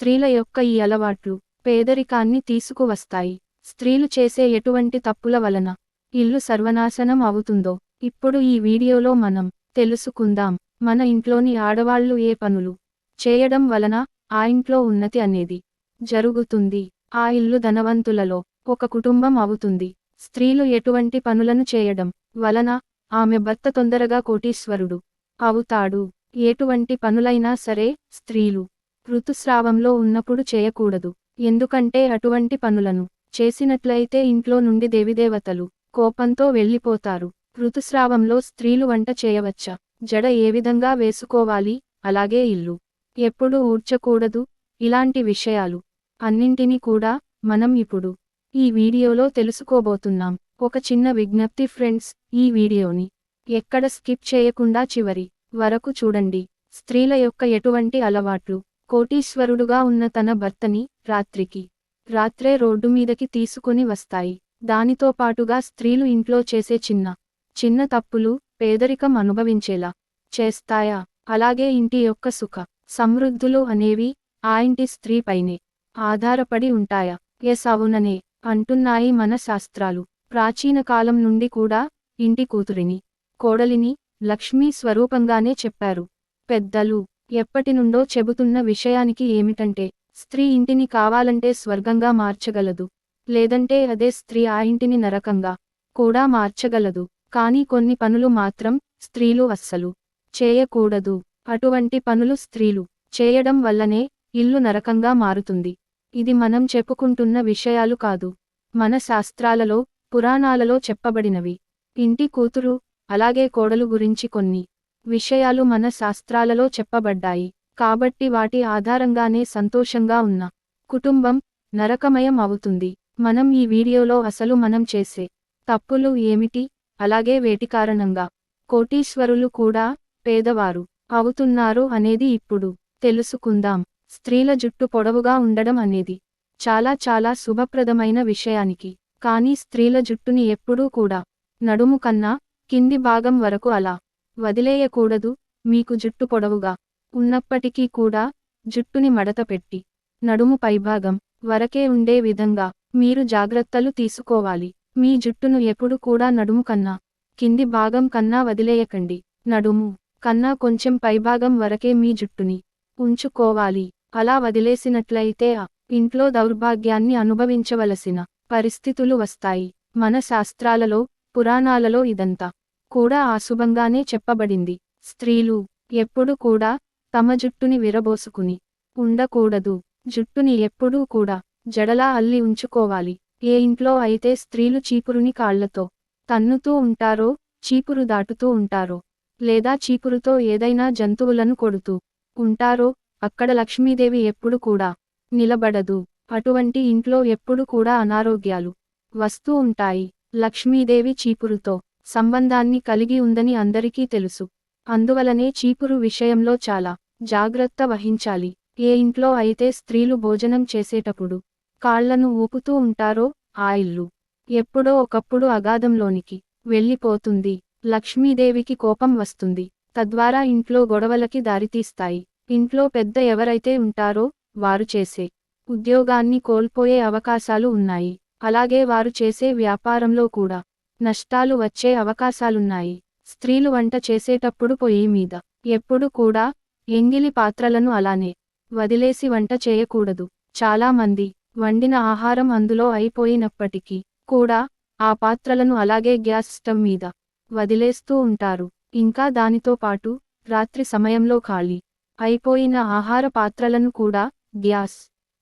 స్త్రీల యొక్క ఈ అలవాట్లు పేదరికాన్ని తీసుకువస్తాయి. స్త్రీలు చేసే ఎటువంటి తప్పుల వలన ఇల్లు సర్వనాశనం అవుతుందో ఇప్పుడు ఈ వీడియోలో మనం తెలుసుకుందాం. మన ఇంట్లోని ఆడవాళ్ళు ఏ పనులు చేయడం వలన ఆ ఇంట్లో ఉన్నతి అనేది జరుగుతుంది? ఆ ఇల్లు ధనవంతులలో ఒక కుటుంబం అవుతుంది. స్త్రీలు ఎటువంటి పనులను చేయడం వలన ఆమె భర్త తొందరగా కోటీశ్వరుడు అవుతాడు. ఎటువంటి పనులైనా సరే స్త్రీలు ఋతుస్రావంలో ఉన్నప్పుడు చేయకూడదు. ఎందుకంటే అటువంటి పనులను చేసినట్లయితే ఇంట్లో నుండి దేవిదేవతలు కోపంతో వెళ్ళిపోతారు. ఋతుస్రావంలో స్త్రీలు వంట చేయవచ్చా? జడ ఏ విధంగా వేసుకోవాలి? అలాగే ఇల్లు ఎప్పుడు ఊడ్చకూడదు? ఇలాంటి విషయాలు అన్నింటినీ కూడా మనం ఇప్పుడు ఈ వీడియోలో తెలుసుకోబోతున్నాం. ఒక చిన్న విజ్ఞప్తి ఫ్రెండ్స్ ఈ వీడియోని ఎక్కడ స్కిప్ చేయకుండా చివరి వరకు చూడండి. స్త్రీల యొక్క ఎటువంటి అలవాట్లు కోటీశ్వరుడుగా ఉన్న తన భర్తని రాత్రికి రాత్రే రోడ్డు మీదకి తీసుకుని వస్తాయి. దానితో పాటుగా స్త్రీలు ఇంట్లో చేసే చిన్న చిన్న తప్పులు పేదరికం అనుభవించేలా చేస్తాయా? అలాగే ఇంటి యొక్క సుఖ సమృద్ధులు అనేవి ఆ ఇంటి స్త్రీపైనే ఆధారపడి ఉంటాయా? ఎస్ అవుననే అంటున్నాయి మన శాస్త్రాలు. ప్రాచీన కాలం నుండి కూడా ఇంటి కూతురిని కోడలిని లక్ష్మీ స్వరూపంగానే చెప్పారు. పెద్దలు ఎప్పటి నుండో చెబుతున్న విషయానికి ఏమిటంటే స్త్రీ ఇంటిని కావాలంటే స్వర్గంగా మార్చగలదు. లేదంటే అదే స్త్రీ ఆ ఇంటిని నరకంగా కూడా మార్చగలదు. కానీ కొన్ని పనులు మాత్రం స్త్రీలు అస్సలు చేయకూడదు. అటువంటి పనులు స్త్రీలు చేయడం వల్లనే ఇల్లు నరకంగా మారుతుంది. ఇది మనం చెప్పుకుంటున్న విషయాలు కాదు. మన శాస్త్రాలలో పురాణాలలో చెప్పబడినవి. ఇంటి కూతురు అలాగే కోడలు గురించి కొన్ని విషయాలు మన శాస్త్రాలలో చెప్పబడ్డాయి. కాబట్టి వాటి ఆధారంగానే సంతోషంగా ఉన్న కుటుంబం నరకమయం అవుతుంది. మనం ఈ వీడియోలో అసలు మనం చేసే తప్పులు ఏమిటి? అలాగే వేటి కారణంగా కోటీశ్వరులు కూడా పేదవారు అవుతున్నారు అనేది ఇప్పుడు తెలుసుకుందాం. స్త్రీల జుట్టు పొడవుగా ఉండడం అనేది చాలా చాలా శుభప్రదమైన విషయానికి. కానీ స్త్రీల జుట్టుని ఎప్పుడూ కూడా నడుము కన్నా కింది భాగం వరకు అలా వదిలేయకూడదు మీకు జుట్టు పొడవుగా ఉన్నప్పటికీ కూడా జుట్టుని మడత పెట్టి నడుము పైభాగం వరకే ఉండే విధంగా మీరు జాగ్రత్తలు తీసుకోవాలి. మీ జుట్టును ఎప్పుడు కూడా నడుము కన్నా కింది భాగం కన్నా వదిలేయకండి. నడుము కన్నా కొంచెం పైభాగం వరకే మీ జుట్టుని ఉంచుకోవాలి. అలా వదిలేసినట్లయితే ఆ ఇంట్లో దౌర్భాగ్యాన్ని అనుభవించవలసిన పరిస్థితులు వస్తాయి. మన శాస్త్రాలలో పురాణాలలో ఇదంతా కూడా అశుభంగానే చెప్పబడింది. స్త్రీలు ఎప్పుడు కూడా తమ జుట్టుని విరబోసుకుని ఉండకూడదు. జుట్టుని ఎప్పుడూ కూడా జడలా అల్లి ఉంచుకోవాలి. ఏ ఇంట్లో అయితే స్త్రీలు చీపురుని కాళ్ళతో తన్నుతూ ఉంటారో చీపురు దాటుతూ ఉంటారో లేదా చీపురుతో ఏదైనా జంతువులను కొడుతూ ఉంటారో అక్కడ లక్ష్మీదేవి ఎప్పుడు కూడా నిలబడదు. అటువంటి ఇంట్లో ఎప్పుడు కూడా అనారోగ్యాలు వస్తూ ఉంటాయి. లక్ష్మీదేవి చీపురుతో సంబంధాన్ని కలిగి ఉందని అందరికీ తెలుసు. అందువలనే చీపురు విషయంలో చాలా జాగ్రత్త వహించాలి. ఏ ఇంట్లో అయితే స్త్రీలు భోజనం చేసేటప్పుడు కాళ్ళను ఊపుతూ ఉంటారో ఆ ఇల్లు ఎప్పుడో ఒకప్పుడు అగాధంలోనికి వెళ్ళిపోతుంది. లక్ష్మీదేవికి కోపం వస్తుంది. తద్వారా ఇంట్లో గొడవలకి దారితీస్తాయి. ఇంట్లో పెద్ద ఎవరైతే ఉంటారో వారు చేసే ఉద్యోగాన్ని కోల్పోయే అవకాశాలు ఉన్నాయి. అలాగే వారు చేసే వ్యాపారంలో కూడా నష్టాలు వచ్చే అవకాశాలున్నాయి. స్త్రీలు వంట చేసేటప్పుడు పొయ్యి మీద ఎప్పుడు కూడా ఎంగిలి పాత్రలను అలానే వదిలేసి వంట చేయకూడదు. చాలామంది వండిన ఆహారం అందులో అయిపోయినప్పటికీ కూడా ఆ పాత్రలను అలాగే గ్యాస్ స్టవ్ మీద వదిలేస్తూ ఉంటారు. ఇంకా దానితో పాటు రాత్రి సమయంలో ఖాళీ అయిపోయిన ఆహార పాత్రలను కూడా గ్యాస్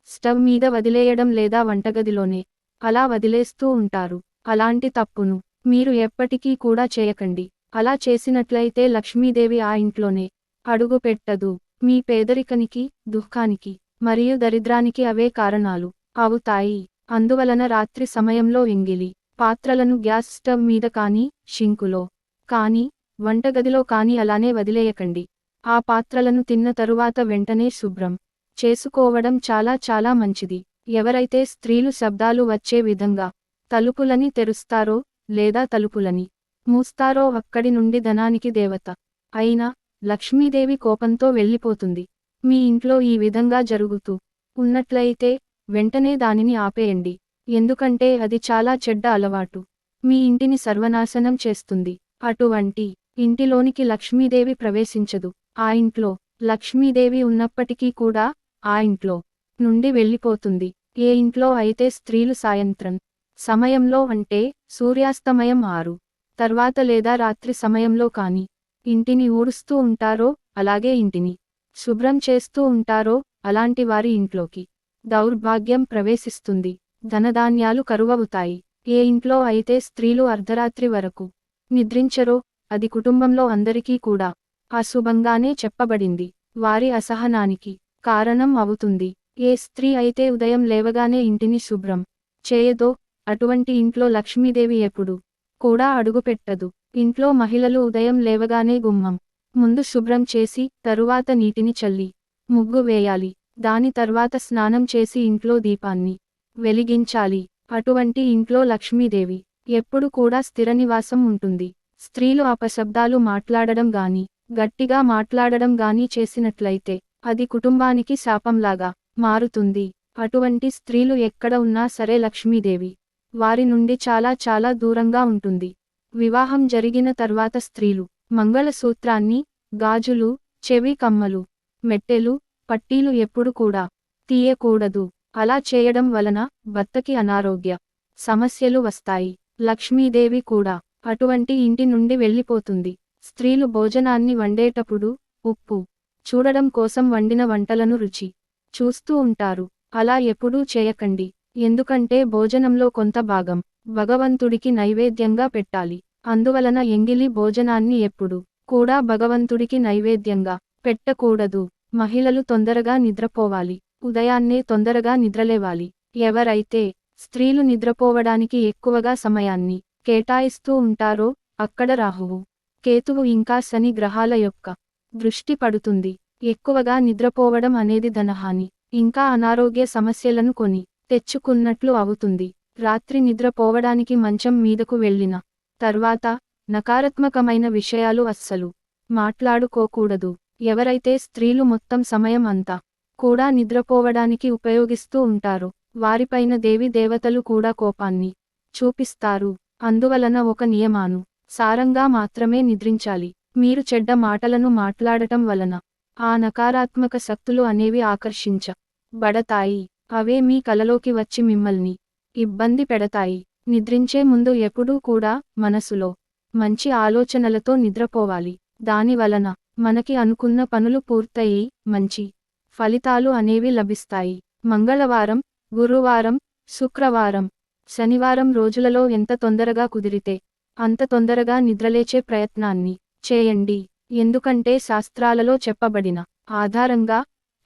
స్టవ్ మీద వదిలేయడం లేదా వంటగదిలోనే అలా వదిలేస్తూ ఉంటారు. అలాంటి తప్పును మీరు ఎప్పటికీ కూడా చేయకండి. అలా చేసినట్లయితే లక్ష్మీదేవి ఆ ఇంట్లోనే అడుగు పెట్టదు. మీ పేదరికనికి దుఃఖానికి మరియు దరిద్రానికి అవే కారణాలు అవుతాయి. అందువలన రాత్రి సమయంలో ఎంగిలి పాత్రలను గ్యాస్ స్టవ్ మీద కానీ షింకులో కానీ వంటగదిలో కానీ అలానే వదిలేయకండి. ఆ పాత్రలను తిన్న తరువాత వెంటనే శుభ్రం చేసుకోవడం చాలా చాలా మంచిది. ఎవరైతే స్త్రీలు శబ్దాలు వచ్చే విధంగా తలుపులని తెరుస్తారో లేదా తలుపులని. మూస్తారో అక్కడి నుండి ధనానికి దేవత. అయినా లక్ష్మీదేవి కోపంతో వెళ్ళిపోతుంది. మీ ఇంట్లో ఈ విధంగా జరుగుతూ ఉన్నట్లయితే వెంటనే దానిని ఆపేయండి. ఎందుకంటే అది చాలా చెడ్డ అలవాటు. మీ ఇంటిని సర్వనాశనం చేస్తుంది. అటువంటి ఇంటిలోనికి లక్ష్మీదేవి ప్రవేశించదు. ఆ ఇంట్లో లక్ష్మీదేవి ఉన్నప్పటికీ కూడా ఆ ఇంట్లో నుండి వెళ్ళిపోతుంది. ఏ ఇంట్లో అయితే స్త్రీలు సాయంత్రం సమయంలో అంటే సూర్యాస్తమయం ఆరు. తర్వాత లేదా రాత్రి సమయంలో కాని ఇంటిని ఊడుస్తూ ఉంటారో అలాగే ఇంటిని శుభ్రం చేస్తూ ఉంటారో అలాంటి వారి ఇంట్లోకి దౌర్భాగ్యం ప్రవేశిస్తుంది. ధనధాన్యాలు కరువవుతాయి. ఏ ఇంట్లో అయితే స్త్రీలు అర్ధరాత్రి వరకు నిద్రించరో అది కుటుంబంలో అందరికీ కూడా అశుభంగానే చెప్పబడింది. వారి అసహనానికి కారణం అవుతుంది. ఏ స్త్రీ అయితే ఉదయం లేవగానే ఇంటిని శుభ్రం చేయదో అటువంటి ఇంట్లో లక్ష్మీదేవి ఎప్పుడు కూడా అడుగుపెట్టదు. ఇంట్లో మహిళలు ఉదయం లేవగానే గుమ్మం ముందు శుభ్రం చేసి తరువాత నీటిని చల్లి ముగ్గు వేయాలి. దాని తర్వాత స్నానం చేసి ఇంట్లో దీపాన్ని వెలిగించాలి. అటువంటి ఇంట్లో లక్ష్మీదేవి ఎప్పుడు కూడా స్థిర నివాసం ఉంటుంది. స్త్రీలు అపశబ్దాలు మాట్లాడడం గాని గట్టిగా మాట్లాడడం గాని చేసినట్లయితే అది కుటుంబానికి శాపంలాగా మారుతుంది. అటువంటి స్త్రీలు ఎక్కడ ఉన్నా సరే లక్ష్మీదేవి వారి నుండి చాలా చాలా దూరంగా ఉంటుంది. వివాహం జరిగిన తర్వాత స్త్రీలు మంగళసూత్రాన్ని గాజులు చెవి కమ్మలు మెట్టెలు పట్టీలు ఎప్పుడు కూడా తీయకూడదు. అలా చేయడం వలన భర్తకి అనారోగ్య సమస్యలు వస్తాయి. లక్ష్మీదేవి కూడా అటువంటి ఇంటి నుండి వెళ్ళిపోతుంది. స్త్రీలు భోజనాన్ని వండేటప్పుడు ఉప్పు చూడడం కోసం వండిన వంటలను రుచి చూస్తూ ఉంటారు. అలా ఎప్పుడూ చేయకండి. ఎందుకంటే భోజనంలో కొంత భాగం భగవంతుడికి నైవేద్యంగా పెట్టాలి. అందువలన ఎంగిలి భోజనాన్ని ఎప్పుడు కూడా భగవంతుడికి నైవేద్యంగా పెట్టకూడదు. మహిళలు తొందరగా నిద్రపోవాలి. ఉదయాన్నే తొందరగా నిద్రలేవాలి. ఎవరైతే స్త్రీలు నిద్రపోవడానికి ఎక్కువగా సమయాన్ని కేటాయిస్తూ ఉంటారో అక్కడ రాహువు కేతువు ఇంకా శని గ్రహాల యొక్క దృష్టి పడుతుంది. ఎక్కువగా నిద్రపోవడం అనేది ధనహాని ఇంకా అనారోగ్య సమస్యలను కొని తెచ్చుకున్నట్లు అవుతుంది. రాత్రి నిద్రపోవడానికి మంచం మీదకు వెళ్ళిన తర్వాత నకారాత్మకమైన విషయాలు అస్సలు మాట్లాడుకోకూడదు. ఎవరైతే స్త్రీలు మొత్తం సమయం అంతా కూడా నిద్రపోవడానికి ఉపయోగిస్తూ ఉంటారో వారిపైన దేవి దేవతలు కూడా కోపాన్ని చూపిస్తారు. అందువలన ఒక నియమాను సారంగా మాత్రమే నిద్రించాలి. మీరు చెడ్డ మాటలను మాట్లాడటం వలన ఆ నకారాత్మక శక్తులు అనేవి ఆకర్షించ బడతాయి అవే మీ కలలోకి వచ్చి మిమ్మల్ని ఇబ్బంది పెడతాయి. నిద్రించే ముందు ఎప్పుడూ కూడా మనసులో మంచి ఆలోచనలతో నిద్రపోవాలి. దానివలన మనకి అనుకున్న పనులు పూర్తయి మంచి ఫలితాలు అనేవి లభిస్తాయి. మంగళవారం గురువారం శుక్రవారం శనివారం రోజులలో ఎంత తొందరగా కుదిరితే అంత తొందరగా నిద్రలేచే ప్రయత్నాన్ని చేయండి. ఎందుకంటే శాస్త్రాలలో చెప్పబడిన ఆధారంగా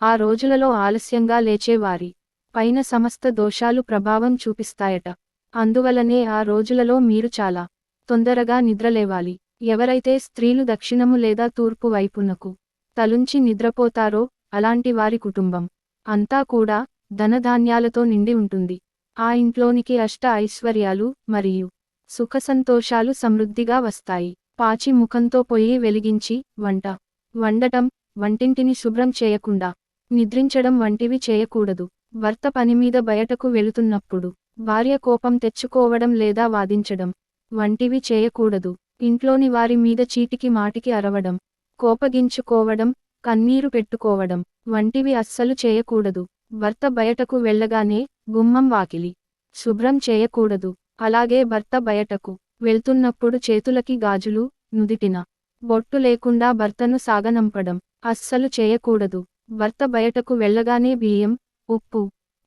ఆ రోజులలో ఆలస్యంగా లేచేవారి పైన సమస్త దోషాలు ప్రభావం చూపిస్తాయట. అందువలనే ఆ రోజులలో మీరు చాలా తొందరగా నిద్రలేవాలి. ఎవరైతే స్త్రీలు దక్షిణము లేదా తూర్పు వైపునకు తలుంచి నిద్రపోతారో అలాంటి వారి కుటుంబం అంతా కూడా ధనధాన్యాలతో నిండి ఉంటుంది. ఆ ఇంట్లోనికి అష్ట ఐశ్వర్యాలు మరియు సుఖసంతోషాలు సమృద్ధిగా వస్తాయి. పాచి ముఖంతో పొయ్యి వెలిగించి వంట వండటం వంటింటిని శుభ్రం చేయకుండా నిద్రించడం వంటివి చేయకూడదు. భర్త పనిమీద బయటకు వెళుతున్నప్పుడు భార్య కోపం తెచ్చుకోవడం లేదా వాదించడం వంటివి చేయకూడదు. ఇంట్లోని వారి మీద చీటికి మాటికి అరవడం కోపగించుకోవడం కన్నీరు పెట్టుకోవడం వంటివి అస్సలు చేయకూడదు. భర్త బయటకు వెళ్ళగానే గుమ్మం వాకిలి శుభ్రం చేయకూడదు. అలాగే భర్త బయటకు వెళ్తున్నప్పుడు చేతులకి గాజులు నుదిటిన బొట్టు లేకుండా భర్తను సాగనంపడం అస్సలు చేయకూడదు. భర్త బయటకు వెళ్ళగానే బియ్యం ఉప్పు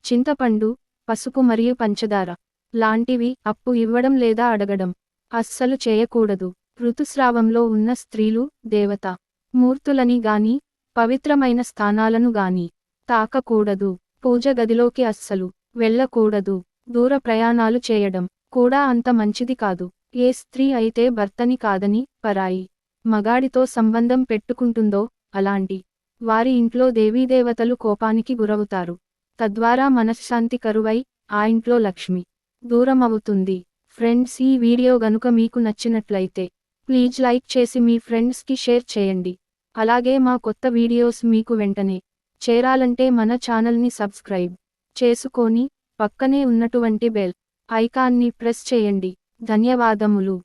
చింతపండు పసుపు మరియు పంచదార. లాంటివి అప్పు ఇవ్వడం లేదా అడగడం. అస్సలు చేయకూడదు. ఋతుస్రావంలో ఉన్న స్త్రీలు దేవత మూర్తులని గాని పవిత్రమైన స్థానాలను గాని తాకకూడదు. పూజ గదిలోకి అస్సలు వెళ్ళకూడదు. దూర ప్రయాణాలు చేయడం కూడా అంత మంచిది కాదు. ఏ స్త్రీ అయితే భర్తని కాదని పరాయి మగాడితో సంబంధం పెట్టుకుంటుందో అలాంటి వారి ఇంట్లో దేవీదేవతలు కోపానికి గురవుతారు. తద్వారా మనశ్శాంతి కరువై ఆ ఇంట్లో లక్ష్మి దూరమవుతుంది. ఫ్రెండ్స్ ఈ వీడియో గనుక మీకు నచ్చినట్లయితే ప్లీజ్ లైక్ చేసి మీ ఫ్రెండ్స్కి షేర్ చేయండి. అలాగే మా కొత్త వీడియోస్ మీకు వెంటనే చేరాలంటే మన ఛానల్ని సబ్స్క్రైబ్ చేసుకొని పక్కనే ఉన్నటువంటి బెల్ ఐకాన్ని ప్రెస్ చేయండి. ధన్యవాదములు.